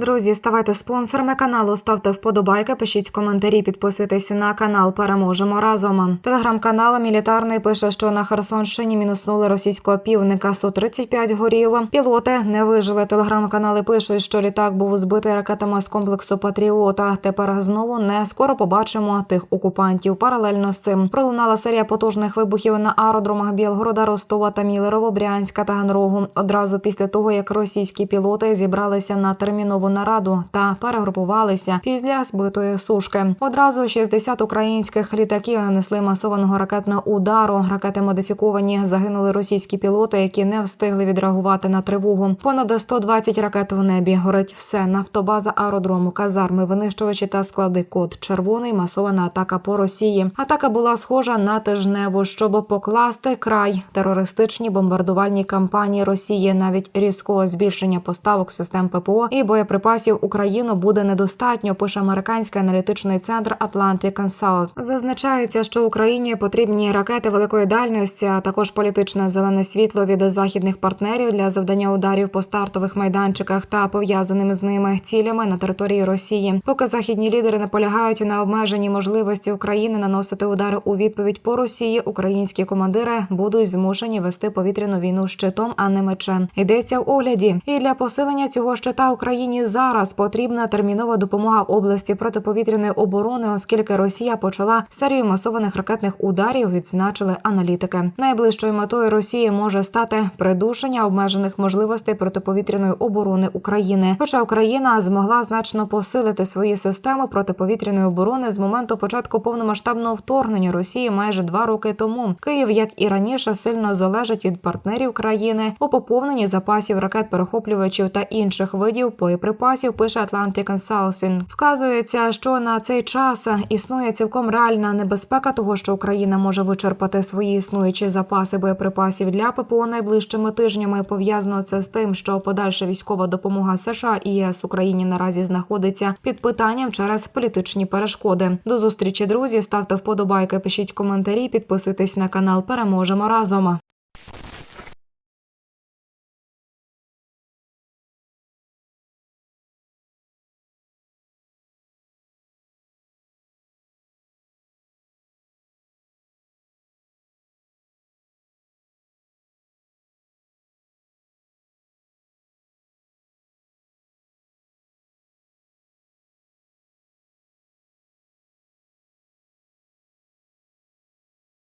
Друзі, ставайте спонсорами каналу, ставте вподобайки, пишіть коментарі, підписуйтесь на канал. Переможемо разом. Телеграм-канал Мілітарний пише, що на Херсонщині мінуснули російського півника су 35 горів. Пілоти не вижили. Телеграм-канали пишуть, що літак був збитий ракетами з комплексу Патріота. Тепер знову не скоро побачимо тих окупантів. Паралельно з цим пролунала серія потужних вибухів на аеродромах Білгорода, Ростова та Мілерово, Брянська та Ганрогу. Одразу після того, як російські пілоти зібралися на термінову нараду та перегрупувалися після збитої сушки. Одразу 60 українських літаків нанесли масованого ракетного удару. Ракети модифіковані. Загинули російські пілоти, які не встигли відреагувати на тривогу. Понад 120 ракет в небі. Горить все. Нафтобаза аеродрому, казарми, винищувачі та склади. Код червоний. Масована атака по Росії. Атака була схожа на тижневу, щоб покласти край терористичній бомбардувальній кампанії Росії. Навіть різкого збільшення поставок систем ППО і боєприпасів Україну буде недостатньо. Пише американський аналітичний центр Atlantic Consult. Зазначається, що Україні потрібні ракети великої дальності, а також політичне зелене світло від західних партнерів для завдання ударів по стартових майданчиках та пов'язаними з ними цілями на території Росії. Поки західні лідери наполягають на обмеженні можливості України наносити удари у відповідь по Росії, українські командири будуть змушені вести повітряну війну щитом, а не мечем. Йдеться в огляді. І для посилення цього щита Україні зараз потрібна термінова допомога області протиповітряної оборони, оскільки Росія почала серію масованих ракетних ударів. Відзначили аналітики. Найближчою метою Росії може стати придушення обмежених можливостей протиповітряної оборони України. Хоча Україна змогла значно посилити свої системи протиповітряної оборони з моменту початку повномасштабного вторгнення Росії майже два роки тому. Київ, як і раніше, сильно залежить від партнерів країни у поповненні запасів ракет перехоплювачів та інших видів боєприпасів. Пише Atlantic Consulting. Вказується, що на цей час існує цілком реальна небезпека того, що Україна може вичерпати свої існуючі запаси боєприпасів для ППО найближчими тижнями. Пов'язано це з тим, що подальша військова допомога США і ЄС Україні наразі знаходиться під питанням через політичні перешкоди. До зустрічі, друзі. Ставте вподобайки, пишіть коментарі, підписуйтесь на канал. Переможемо разом.